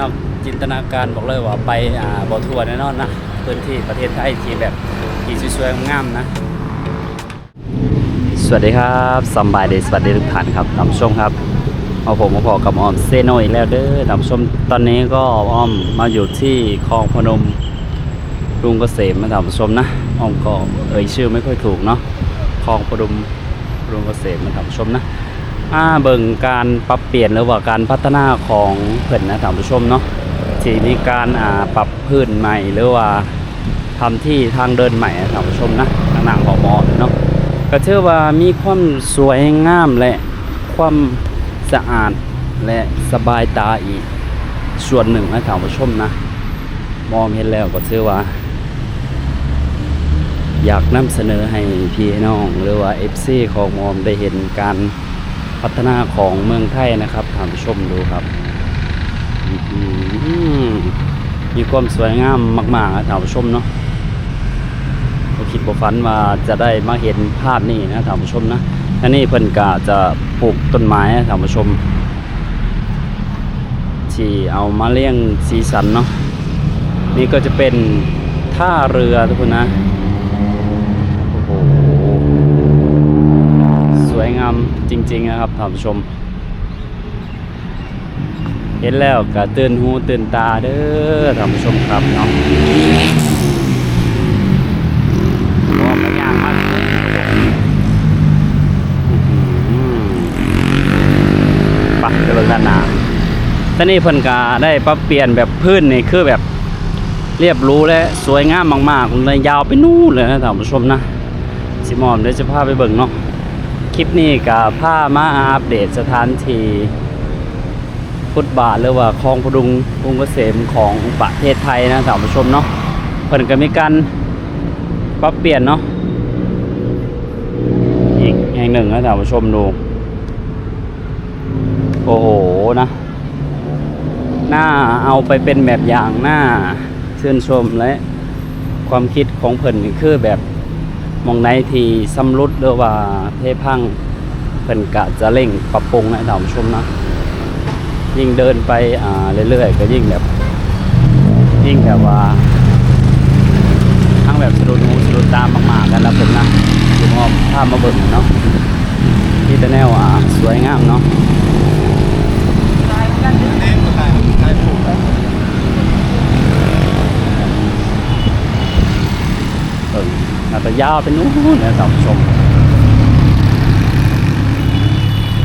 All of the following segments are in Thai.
นอกจินตนาการบอกเลยว่าไปอ่าบอทัวร์แน่นอนนะพื้นที่ประเทศไทยที่แบบที่สวยๆงามนะ สวัสดีครับสบายดีสวัสดีทุกท่านครับนำชมครับเอาผมมาพอกับออมเซโนอีกแล้วเด้อนำชมตอนนี้ก็อ้อมมาอยู่ที่คลองพนมกรุงเกษมนะท่านผู้ชมนะอ้อมก็เอ่ยชื่อไม่ค่อยถูกเนาะคลองพนมกรุงเกษมนะท่านผู้ชมนะ อ่าเบิ่งการปรับเปลี่ยนหรือว่าการพัฒนาของเพิ่นนะท่านผู้ชมเนาะที่มีการอ่าปรับพื้นใหม่หรือว่าทำที่ทางเดินใหม่นะท่านผู้ชมนะทางหนังของมอเนาะก็ถือว่ามีความสวยงามและความสะอาดและสบายตาอีกส่วนหนึ่งนะท่านผู้ชมนะมองเห็นแล้วก็ถือว่า อยากนำเสนอให้พี่น้อง หรือว่า FC ของมอมได้เห็นการ พัฒนาของเมืองไทยนะครับท่านผู้ชมดูครับมีความสวยงามมากๆนะท่านผู้ชมเนาะบ่คิดบ่ฝันว่าจะได้มาเห็นภาพนี้นะท่านผู้ชมนะอันนี้เพิ่นก็จะปลูกต้นไม้นะท่านผู้ชม ที่เอามาเลี้ยงสีสันเนาะนี่ก็จะเป็นท่าเรือทุกคนนะโอ้โห สวยงามจ ริงๆนะครับท่านผู้ชม เห็นแล้วก็ตื่นหูตื่นตาเด้อท่านผู้ชมครับเนาะว่าไม่ยากมากปะเดี๋ยวเบิ่งด้านาตอนนี้เพิ่นก็ได้ปรับเปลี่ยนแบบพื้นนี่คือแบบเรียบรู้และสวยงามมากๆเลยยาวไปนู่นเลยนะท่านผู้ชมนะ สิมอมเดี๋ยวจะพาไปเบิ่งเนาะ ลิปนี้กับผ้ามาอัปเดตสถานที่ฟุตบาทหรือว่าคลองพดุงกรุงเกษมของประเทศไทยนะท่านผู้ชมเนาะเพิ่นก็มีการปรับเปลี่ยนเนาะอีกแห่างหนึ่งนะท่านผู้ชมดูโอ้โหนะหน้าเอาไปเป็นแบบอย่างหน้าชื่นชมและความคิดของเพิ่นคือแบบ มองในที่สำรุดหรือว่าเทพังเพิ่นกะจะเร่งปรับปรุงให้ท่านผู้ชมนะยิ่งเดินไปอ่าเรื่อยๆก็ยิ่งแบบ ยิ่งแบบว่าทั้งแบบสะดุดหูสะดุดตามมากๆกันนะผมนะถึงออมภาพมาเบิ่งเนาะที่ต่แนวอ่าสวยงามเนาะเบิ่งะยาวไปนู้นนะท่านผู้ชม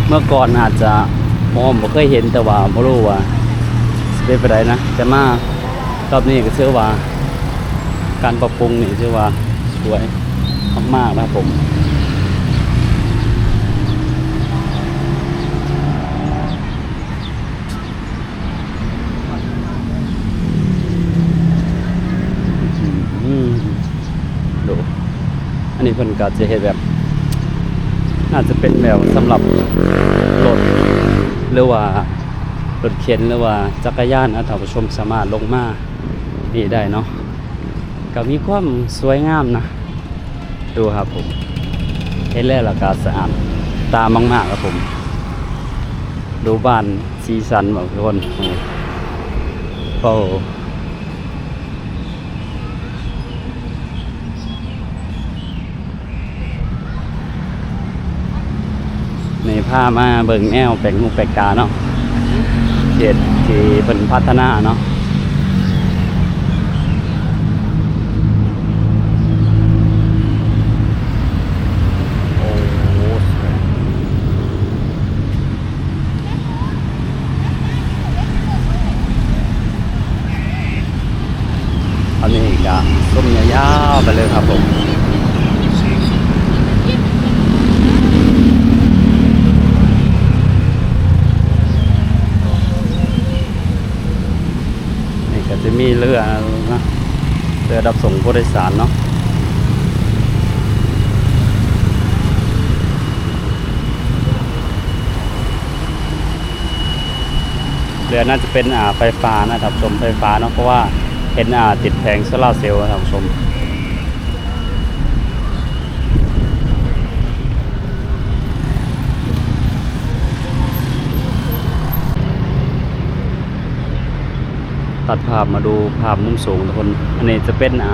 เมื่อก่อนอาจจะมองไม่เคยเห็นแต่ว่าไม่รู้ว่าเป็นไปได้นะ แต่มารอบนี้ก็เชื่อว่า การปรับปรุงนี่เชื่อว่าสวยมากๆนะผมอืมดู อันนี้เพิ่นก็จะเฮ็ดแบบ น่าจะเป็นแบบสำหรับรถหรือว่ารถเข็นหรือว่าจักรยานนะท่านผู้ชมสามารถลงมานี่ได้เนาะก็มีความสวยงามนะ ดูครับผมเห็นแล้วราคาสะอาดตามากๆครับผม ดูบ้านสีสันแบบทุกคนโอ้ ในผ้ามาเบิงแนวแปลงหูแปลกตาเนาะเขตที่เป็นพัฒนาเนาะอันนี้ก็ส้มยาวๆไปเลยครับผม นี่ก็จะมี เรือนะเรือดับส่งผู้โดยสารเนาะเรือน่าจะเป็นอ่าไฟฟ้านะครับชมไฟฟ้าเนาะเพราะว่าเห็นอ่าติดแผงโซลาร์เซลล์นะครับชม ตัดภาพมาดูภาพมุมสูงทุกคน อันนี้จะเป็นอ่า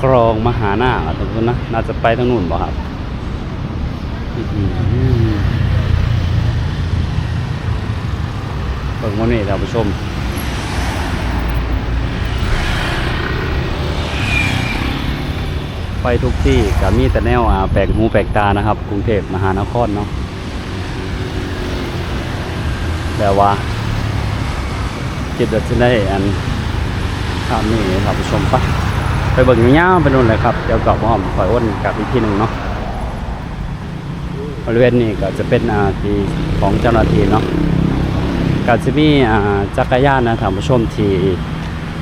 คลองมหานาคทุกคนนะ น่าจะไปทางนู้นบ่ครับเบิ่งวันนี้ท่านผู้ชมไปทุกที่ก็มีแต่แนวอ่าแปลกหูแปลกตานะครับ กรุงเทพมหานครเนาะแต่ว่า คิดว่าจะได้อันข้ามนี่ครับผู้ชมปะไปเบิ่งยาวๆไปนู่นเลยครับเดี๋ยวกลับมาหอมคอยอ้นกลับอีกที่หนึ่งเนาะบริเวณนี้ก็จะเป็นอาทีของเจ้าหน้าที่เนาะก็จะมีอ่าจักรยานนะท่านผู้ชมที่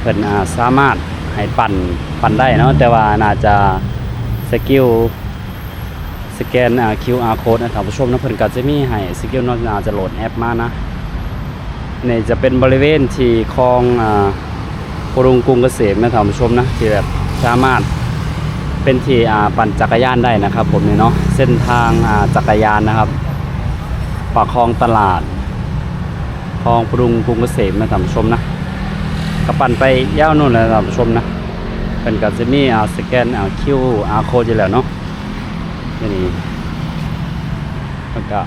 เพิ่นอ่าสามารถให้ปั่นปั่นได้เนาะแต่ว่าน่าจะสกิลสแกนอ่า QR code นะท่านผู้ชมนะเพิ่นก็จะมีให้สกิลนอกจากจะโหลดแอปมานะ นี่จะเป็นบริเวณที่คลองอ่ากรุงกรุงเกษมนะท่านผู้ชมนะที่แบบสามารถเป็นที่อ่าปั่นจักรยานได้นะครับ ผมเนี่ยเนาะเส้นทางอ่าจักรยานนะครับปากคลองตลาดคลองกรุงกรุงเกษมนะท่านผู้ชมนะก็ปั่นไปยาวนู่นเลยท่านผู้ชมนะเป็นกับจะมีอ่าสแกนอ่าคิวอาร์โค้ดอยู่แล้วเนาะนี่แล้วก็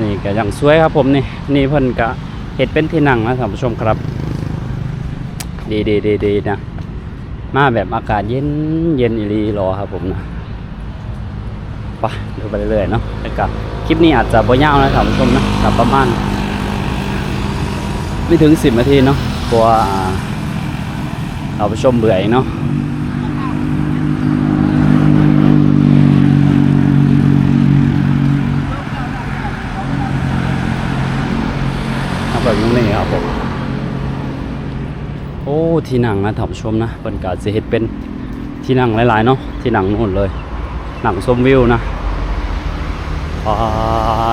นี่ก็ยังสวยครับผมนี่นี่เพิ่นก็ เห็ดเป็นที่นั่งนะท่านผู้ชมครับ ดีดีดีดีนะ มาแบบอากาศเย็นเย็นอีหลีรอครับผมนะไปดูไปเรื่อยๆเนาะแล้วก็คลิปนี้อาจจะบ่ยาวนะท่านผู้ชมนะกับประมาณไม่ถึงสิบนาทีเนาะกลัวอ่าท่านผู้ชมเบื่อเนาะเอาแบบนี้ครับ ผมโอ้ที่นั่งนะท่านผู้ชมนะเพิ่นก็สิเฮ็ดเป็นที่นั่งหลายๆเนาะที่นั่งนู่นเลยหนังชมวิวนะปา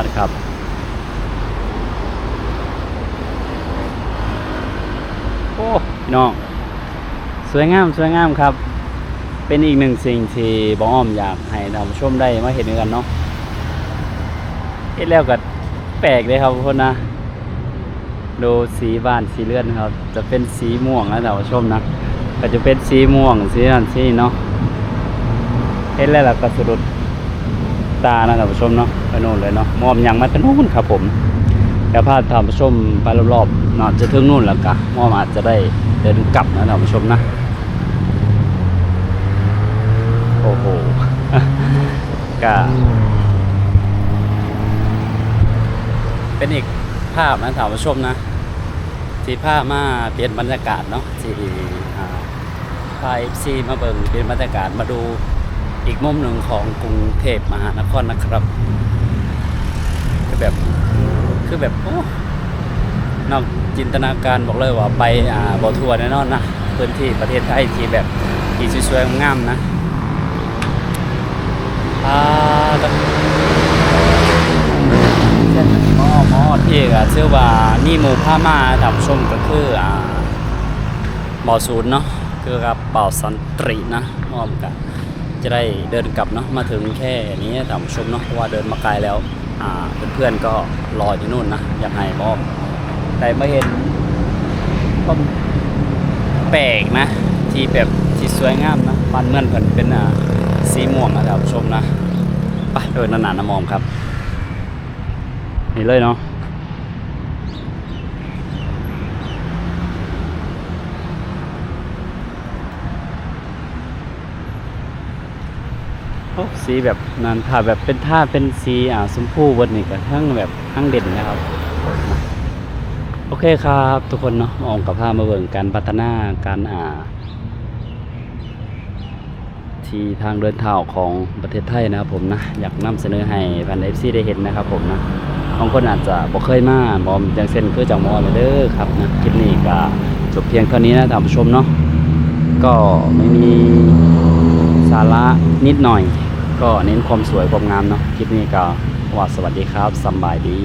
ดครับโอ้พี่น้องสวยงามสวยงามครับ เป็นอีกหนึ่งสิ่งที่บออ้อมอยากให้ท่านผู้ชมได้มาเห็นกันเนาะเห็นแล้วก็แปลกเลยครับทุกคนนะ ดูสีบ้านสีเลือนครับ จะเป็นสีม่วงนะท่านผู้ชมนะก็จะเป็นสีม่วงสีนั่นสีเนาะเห็นแล้วล่ะก็สะดุดตานะท่านผู้ชมเนาะไปโน่นเลยเนาะมอมยังมาทางนู้นครับผมเดี๋ยวพาท่านผู้ชมไปรอบๆเนาะจะถึงนู่นแล้วกะมอมอาจจะได้เดินกลับนะท่านผู้ชมนะโอ้โหกะเป็นอีกภาพนะท่านผู้ชมนะ ที่ภามาเปลี่ยนบรรยากาศเนาะที่อ่าพาเอฟซีมาเบิ่งเปลี่ยนบรรยากาศมาดูอีกมุมหนึ่งของกรุงเทพมหานครนะครับคือแบบคือแบบโอ้นอกจินตนาการบอกเลยว่าไปอ่าบอทัวร์แน่นอนนะพื้นที่ประเทศไทยที่แบบที่สวยๆงามนะอ่า หมอหม้อที่ก็ชื่อว่านี่หมูผ้ามาท่านผู้ชมก็คืออ่าบ่อศูนย์เนาะคือกับเป่าสันตรีนะมอมกับจะได้เดินกลับเนาะมาถึงแค่นี้ท่านผู้ชมเนาะเพราะว่าเดินมาไกลแล้วอ่าเพื่อนๆก็รออยู่นู่นนะอยากให้มอมแต่มาเห็นก็แปลกนะ ที่แบบที่สวยงามนะบ้านเมืองเพิ่นเป็นอ่าสีม่วงนะท่านผู้ชมนะไปเดินนานๆนะมอมครับ นี่เลยเนาะสีแบบนั้นถ้าแบบเป็นท่าเป็นสีอ่าสมพูบนนี่ก็ทั้งแบบทั้งเด่นนะครับ โอเคครับทุกคนเนาะมองกับภาพมาเบิ่งการพัฒนาการอ่า ที่ทางเดินเท้าของประเทศไทยนะครับผมนะ อยากนำเสนอให้แฟนเอฟซีได้เห็นนะครับผมนะ บางคนอาจจะบ่เคยมาบอมจังเส้นคือจากมอเลยเด้อครับนะคลิปนี้ก็จบเพียงเท่านี้นะท่านผู้ชมเนาะก็ไม่มีสาระนิดหน่อย ก็เน้นความสวยความงามเนาะคลิปนี้ก็ว่าสวัสดีครับสบายดี